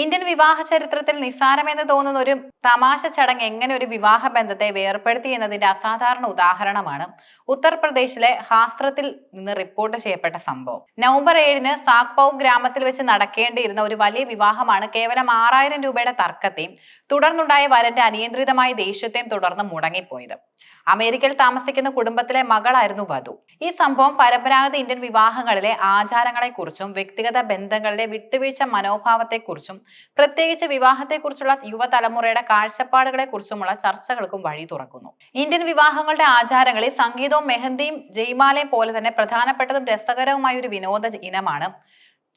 Indian വിവാഹ ചരിത്രത്തിൽ നിസ്സാരമെന്ന് തോന്നുന്ന ഒരു തമാശ ചടങ്ങ് എങ്ങനെ ഒരു വിവാഹ ബന്ധത്തെ വേർപ്പെടുത്തി എന്നതിന്റെ അസാധാരണ ഉദാഹരണമാണ് ഉത്തർപ്രദേശിലെ ഹാസ്ത്രത്തിൽ നിന്ന് റിപ്പോർട്ട് ചെയ്യപ്പെട്ട സംഭവം. നവംബർ ഏഴിന് സാക്പൌ ഗ്രാമത്തിൽ വെച്ച് നടക്കേണ്ടിയിരുന്ന ഒരു വലിയ വിവാഹമാണ് കേവലം ആറായിരം രൂപയുടെ തർക്കത്തെയും തുടർന്നുണ്ടായ വരന്റെ അനിയന്ത്രിതമായ ദേഷ്യത്തെയും തുടർന്ന് മുടങ്ങിപ്പോയത്. അമേരിക്കയിൽ താമസിക്കുന്ന കുടുംബത്തിലെ മകളായിരുന്നു വധു. ഈ സംഭവം പരമ്പരാഗത ഇന്ത്യൻ വിവാഹങ്ങളിലെ ആചാരങ്ങളെക്കുറിച്ചും വ്യക്തിഗത ബന്ധങ്ങളുടെ വിട്ടുവീഴ്ച മനോഭാവത്തെക്കുറിച്ചും പ്രത്യേകിച്ച് വിവാഹത്തെക്കുറിച്ചുള്ള യുവതലമുറയുടെ കാഴ്ചപ്പാടുകളെക്കുറിച്ചുമുള്ള ചർച്ചകൾക്കും വഴി തുറക്കുന്നു. ഇന്ത്യൻ വിവാഹങ്ങളുടെ ആചാരങ്ങളിൽ സംഗീതവും മെഹന്തിയും ജയ്മാലയും പോലെ തന്നെ പ്രധാനപ്പെട്ടതും രസകരവുമായ ഒരു വിനോദ ഇനമാണ്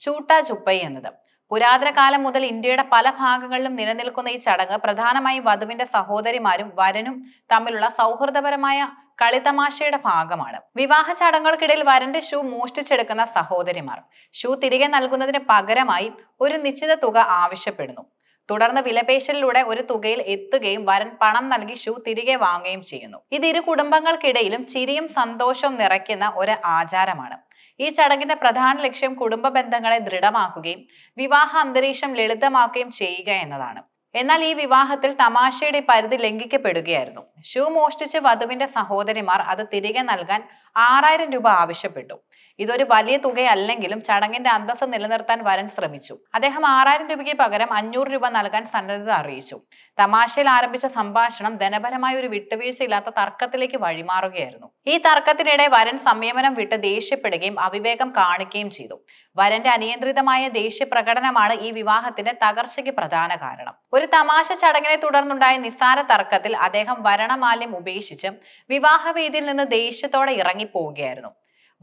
ചൂട്ട ചുപ്പൈ എന്നത്. പുരാതന കാലം മുതൽ ഇന്ത്യയുടെ പല ഭാഗങ്ങളിലും നിലനിൽക്കുന്ന ഈ ചടങ്ങ് പ്രധാനമായും വധുവിന്റെ സഹോദരിമാരും വരനും തമ്മിലുള്ള സൗഹൃദപരമായ കളിതമാശയുടെ ഭാഗമാണ്. വിവാഹ ചടങ്ങുകൾക്കിടയിൽ വരന്റെ ഷൂ മോഷ്ടിച്ചെടുക്കുന്ന സഹോദരിമാർ. ഷൂ തിരികെ നൽകുന്നതിന് പകരമായി ഒരു നിശ്ചിത തുക ആവശ്യപ്പെടുന്നു. തുടർന്ന് വിലപേശലിലൂടെ ഒരു തുകയിൽ എത്തുകയും വരൻ പണം നൽകി ഷൂ തിരികെ വാങ്ങുകയും ചെയ്യുന്നു. ഇത് ഇരു കുടുംബങ്ങൾക്കിടയിലും ചിരിയും സന്തോഷവും നിറയ്ക്കുന്ന ഒരു ആചാരമാണ്. ഈ ചടങ്ങിന്റെ പ്രധാന ലക്ഷ്യം കുടുംബ ബന്ധങ്ങളെ ദൃഢമാക്കുകയും വിവാഹ അന്തരീക്ഷം ലളിതമാക്കുകയും ചെയ്യുക എന്നതാണ്. എന്നാൽ ഈ വിവാഹത്തിൽ തമാശയുടെ പരിധി ലംഘിക്കപ്പെടുകയായിരുന്നു. ഷൂ മോഷ്ടിച്ച വധുവിന്റെ സഹോദരിമാർ അത് തിരികെ നൽകാൻ ആറായിരം രൂപ ആവശ്യപ്പെട്ടു. ഇതൊരു വലിയ തുകയല്ലെങ്കിലും ചടങ്ങിന്റെ അന്തസ്സ് നിലനിർത്താൻ വരൻ ശ്രമിച്ചു. അദ്ദേഹം ആറായിരം രൂപയ്ക്ക് പകരം അഞ്ഞൂറ് രൂപ നൽകാൻ സന്നദ്ധത അറിയിച്ചു. തമാശയിൽ ആരംഭിച്ച സംഭാഷണം ധനപരമായ ഒരു വിട്ടുവീഴ്ചയില്ലാത്ത തർക്കത്തിലേക്ക് വഴിമാറുകയായിരുന്നു. ഈ തർക്കത്തിനിടെ വരൻ സംയമനം വിട്ട് ദേഷ്യപ്പെടുകയും അവിവേകം കാണിക്കുകയും ചെയ്തു. വരന്റെ അനിയന്ത്രിതമായ ദേഷ്യ പ്രകടനമാണ് ഈ വിവാഹത്തിന്റെ തകർച്ചയ്ക്ക് പ്രധാന കാരണം. ഒരു തമാശ ചടങ്ങിനെ തുടർന്നുണ്ടായ നിസ്സാര തർക്കത്തിൽ അദ്ദേഹം വരണമാല്യം ഉപേക്ഷിച്ച് വിവാഹവേദിയിൽ നിന്ന് ദേഷ്യത്തോടെ ഇറങ്ങിപ്പോവുകയായിരുന്നു.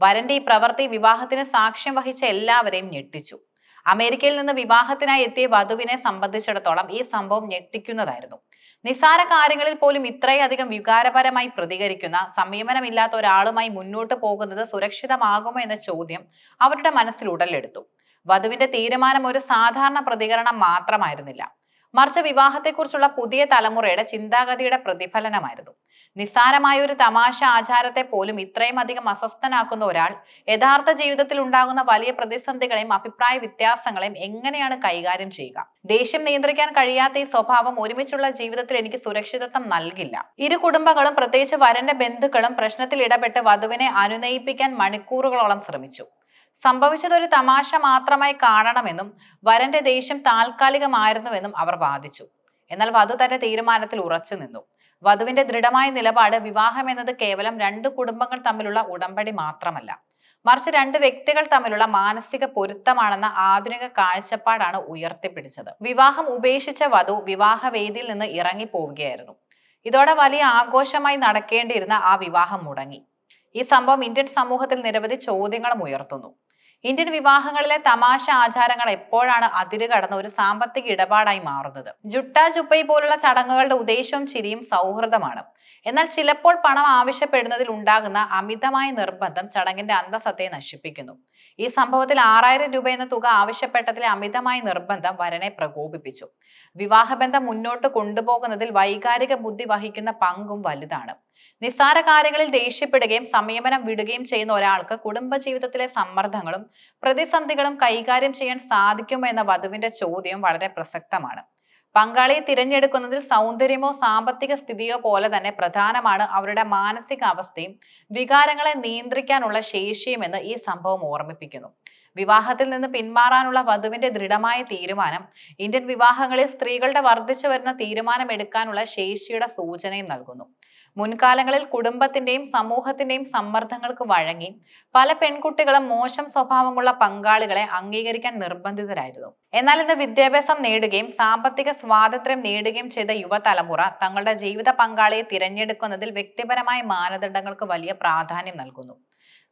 വരന്റെ ഈ പ്രവൃത്തി വിവാഹത്തിന് സാക്ഷ്യം വഹിച്ച എല്ലാവരെയും ഞെട്ടിച്ചു. അമേരിക്കയിൽ നിന്ന് വിവാഹത്തിനായി എത്തിയ വധുവിനെ സംബന്ധിച്ചിടത്തോളം ഈ സംഭവം ഞെട്ടിക്കുന്നതായിരുന്നു. നിസ്സാര കാര്യങ്ങളിൽ പോലും ഇത്രയധികം വികാരപരമായി പ്രതികരിക്കുന്ന സംയമനമില്ലാത്ത ഒരാളുമായി മുന്നോട്ട് പോകുന്നത് സുരക്ഷിതമാകുമോ എന്ന ചോദ്യം അവരുടെ മനസ്സിൽ ഉടലെടുത്തു. വധുവിന്റെ തീരുമാനം ഒരു സാധാരണ പ്രതികരണം മാത്രമായിരുന്നില്ല. മറിച്ച് വിവാഹത്തെക്കുറിച്ചുള്ള പുതിയ തലമുറയുടെ ചിന്താഗതിയുടെ പ്രതിഫലനമായിരുന്നു. നിസ്സാരമായ ഒരു തമാശ ആചാരത്തെ പോലും ഇത്രയും അധികം അസ്വസ്ഥനാക്കുന്ന ഒരാൾ യഥാർത്ഥ ജീവിതത്തിൽ ഉണ്ടാകുന്ന വലിയ പ്രതിസന്ധികളെയും അഭിപ്രായ വ്യത്യാസങ്ങളെയും എങ്ങനെയാണ് കൈകാര്യം ചെയ്യുക? ദേഷ്യം നിയന്ത്രിക്കാൻ കഴിയാത്ത ഈ സ്വഭാവം ഒരുമിച്ചുള്ള ജീവിതത്തിൽ എനിക്ക് സുരക്ഷിതത്വം നൽകില്ല. ഇരു കുടുംബങ്ങളും പ്രത്യേകിച്ച് വരന്റെ ബന്ധുക്കളും പ്രശ്നത്തിൽ ഇടപെട്ട് വധുവിനെ അനുനയിപ്പിക്കാൻ മണിക്കൂറുകളോളം ശ്രമിച്ചു. സംഭവിച്ചത് ഒരു തമാശ മാത്രമായി കാണണമെന്നും വരന്റെ ദേഷ്യം താൽക്കാലികമായിരുന്നുവെന്നും അവർ വാദിച്ചു. എന്നാൽ വധു തന്റെ തീരുമാനത്തിൽ ഉറച്ചു നിന്നു. വധുവിന്റെ ദൃഢമായ നിലപാട് വിവാഹം എന്നത് കേവലം രണ്ട് കുടുംബങ്ങൾ തമ്മിലുള്ള ഉടമ്പടി മാത്രമല്ല. മറിച്ച് രണ്ട് വ്യക്തികൾ തമ്മിലുള്ള മാനസിക പൊരുത്തമാണെന്ന ആധുനിക കാഴ്ചപ്പാടാണ് ഉയർത്തിപ്പിടിച്ചത്. വിവാഹം ഉപേക്ഷിച്ച വധു വിവാഹവേദിയിൽ നിന്ന് ഇറങ്ങി പോവുകയായിരുന്നു ഇതോടെ വലിയ ആഘോഷമായി നടക്കേണ്ടിയിരുന്ന ആ വിവാഹം മുടങ്ങി. ഈ സംഭവം ഇന്ത്യൻ സമൂഹത്തിൽ നിരവധി ചോദ്യങ്ങളും ഉയർത്തുന്നു. ഇന്ത്യൻ വിവാഹങ്ങളിലെ തമാശ ആചാരങ്ങൾ എപ്പോഴാണ് അതിര് കടന്ന ഒരു സാമ്പത്തിക ഇടപാടായി മാറുന്നത്? ജുട്ട ചുപ്പൈ പോലുള്ള ചടങ്ങുകളുടെ ഉദ്ദേശവും ചിരിയും സൗഹൃദമാണ്. എന്നാൽ ചിലപ്പോൾ പണം ആവശ്യപ്പെടുന്നതിൽ ഉണ്ടാകുന്ന അമിതമായ നിർബന്ധം ചടങ്ങിന്റെ അന്തസത്തെ നശിപ്പിക്കുന്നു. ഈ സംഭവത്തിൽ ആറായിരം രൂപ എന്ന തുക ആവശ്യപ്പെട്ടതിലെ അമിതമായ നിർബന്ധം വരനെ പ്രകോപിപ്പിച്ചു. വിവാഹബന്ധം മുന്നോട്ട് കൊണ്ടുപോകുന്നതിൽ വൈകാരിക ബുദ്ധി വഹിക്കുന്ന പങ്കും വലുതാണ്. നിസ്സാര കാര്യങ്ങളിൽ ദേഷ്യപ്പെടുകയും സംയമനം വിടുകയും ചെയ്യുന്ന ഒരാൾക്ക് കുടുംബജീവിതത്തിലെ സമ്മർദ്ദങ്ങളും പ്രതിസന്ധികളും കൈകാര്യം ചെയ്യാൻ സാധിക്കുമോ എന്ന വധുവിന്റെ ചോദ്യം വളരെ പ്രസക്തമാണ്. പങ്കാളിയെ തിരഞ്ഞെടുക്കുന്നതിൽ സൗന്ദര്യമോ സാമ്പത്തിക സ്ഥിതിയോ പോലെ തന്നെ പ്രധാനമാണ് അവരുടെ മാനസികാവസ്ഥയും വികാരങ്ങളെ നിയന്ത്രിക്കാനുള്ള ശേഷിയും എന്ന് ഈ സംഭവം ഓർമ്മിപ്പിക്കുന്നു. വിവാഹത്തിൽ നിന്ന് പിന്മാറാനുള്ള വധുവിന്റെ ദൃഢമായ തീരുമാനം ഇന്ത്യൻ വിവാഹങ്ങളിൽ സ്ത്രീകളുടെ വർദ്ധിച്ചു വരുന്ന തീരുമാനം എടുക്കാനുള്ള ശേഷിയുടെ സൂചനയും നൽകുന്നു. മുൻകാലങ്ങളിൽ കുടുംബത്തിന്റെയും സമൂഹത്തിന്റെയും സമ്മർദ്ദങ്ങൾക്ക് വഴങ്ങി പല പെൺകുട്ടികളും മോശം സ്വഭാവമുള്ള പങ്കാളികളെ അംഗീകരിക്കാൻ നിർബന്ധിതരായിരുന്നു. എന്നാൽ ഇന്ന് വിദ്യാഭ്യാസം നേടുകയും സാമ്പത്തിക സ്വാതന്ത്ര്യം നേടുകയും ചെയ്ത യുവതലമുറ തങ്ങളുടെ ജീവിത പങ്കാളിയെ തിരഞ്ഞെടുക്കുന്നതിൽ വ്യക്തിപരമായ മാനദണ്ഡങ്ങൾക്ക് വലിയ പ്രാധാന്യം നൽകുന്നു.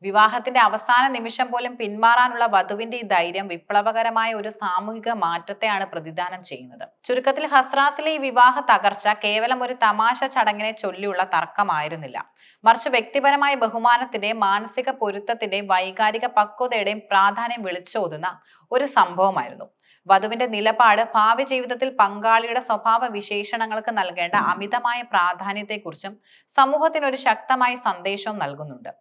വിവാഹത്തിന്റെ അവസാന നിമിഷം പോലും പിന്മാറാനുള്ള വധുവിന്റെ ഈ ധൈര്യം വിപ്ലവകരമായ ഒരു സാമൂഹിക മാറ്റത്തെയാണ് പ്രതിദാനം ചെയ്യുന്നത്. ചുരുക്കത്തിൽ ഹസ്രാത്തിലെ ഈ വിവാഹ തകർച്ച കേവലം ഒരു തമാശ ചടങ്ങിനെ ചൊല്ലിയുള്ള തർക്കമായിരുന്നില്ല. മറിച്ച് വ്യക്തിപരമായ ബഹുമാനത്തിന്റെയും മാനസിക പൊരുത്തത്തിന്റെയും വൈകാരിക പക്വതയുടെയും പ്രാധാന്യം വിളിച്ചോതുന്ന ഒരു സംഭവമായിരുന്നു. വധുവിന്റെ നിലപാട് ഭാവി ജീവിതത്തിൽ പങ്കാളിയുടെ സ്വഭാവ വിശേഷണങ്ങൾക്ക് നൽകേണ്ട അമിതമായ പ്രാധാന്യത്തെക്കുറിച്ചും സമൂഹത്തിനൊരു ശക്തമായ സന്ദേശവും നൽകുന്നുണ്ട്.